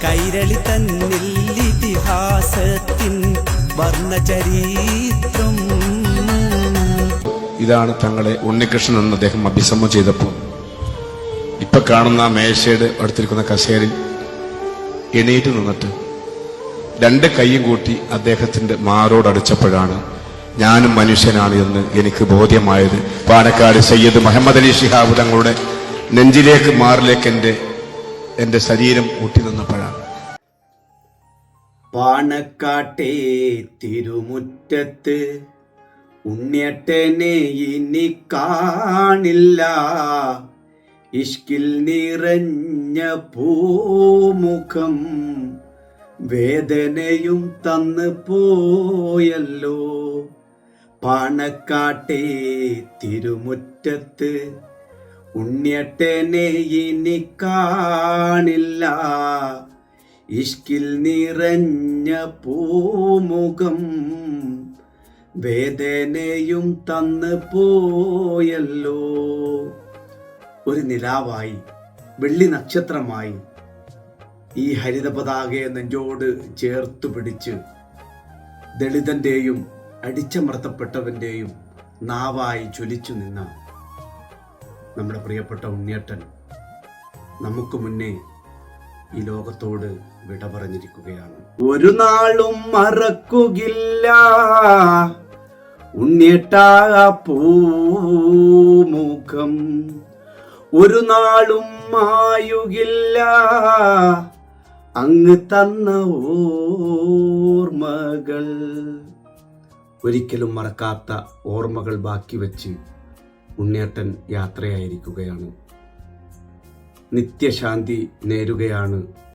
കൈരളി തന്നിൽ ഇതിഹാസത്തിൻ വർണചരിത്രം. ഇതാണ് തങ്ങളെ ഉണ്ണികൃഷ്ണൻ എന്ന് അദ്ദേഹം അഭിസംബോധന ചെയ്തപ്പോൾ. ഇപ്പൊ കാണുന്ന മേശയുടെ അടുത്തിരിക്കുന്ന കസേരയിൽ എണീറ്റ് നിന്നിട്ട് രണ്ട് കൈയും കൂട്ടി അദ്ദേഹത്തിന്റെ മാറോടടിച്ചപ്പോഴാണ് ഞാനും മനുഷ്യനാണ് എന്ന് എനിക്ക് ബോധ്യമായത്. പാണക്കാട് സയ്യദ് മുഹമ്മദ് അലി ഷിഹാബ് തങ്ങളുടെ നെഞ്ചിലേക്ക് മാറിലേക്ക് എന്റെ എന്റെ ശരീരം ഊട്ടി നിന്നപ്പോഴാണ് പാണക്കാട്ടെ തിരുമുറ്റത്ത് ഉണ്ണിയട്ടനെ ഇനി കാണില്ല. ഇഷ്കിൽ നിറഞ്ഞ പൂമുഖം വേദനയും തന്നു പോയല്ലോ. പാണക്കാട്ടെ തിരുമുറ്റത്ത് ഉണ്ണിയട്ടനെ ഇനി കാണില്ല. ഇഷ്കിൽ നിറഞ്ഞ പൂമുഖം വേദനയും തന്ന് പോയല്ലോ. ഒരു നിലാവായി വെള്ളി നക്ഷത്രമായി ഈ ഹരിത പതാകയെ നെഞ്ചോട് ചേർത്തു പിടിച്ച് ദളിതന്റെയും അടിച്ചമർത്തപ്പെട്ടവന്റെയും നാവായി ചൊലിച്ചു നിന്ന നമ്മുടെ പ്രിയപ്പെട്ട ഉണ്ണിയേട്ടൻ നമുക്ക് മുന്നേ ഈ ലോകത്തോട് വിട പറഞ്ഞിരിക്കുകയാണ്. ഒരു നാളും മറക്കുകില്ല. ഉണ്ണിയേട്ടാ പൂമുഖം ഒരു നാളും മായുകില്ല. അങ്ങ് തന്ന ഓർമ്മകൾ. ഒരിക്കലും മറക്കാത്ത ഓർമ്മകൾ ബാക്കി വെച്ച് ഉണ്ണിയേട്ടൻ യാത്രയായിരിക്കുകയാണ്. നിത്യശാന്തി നേരുകയാണ്.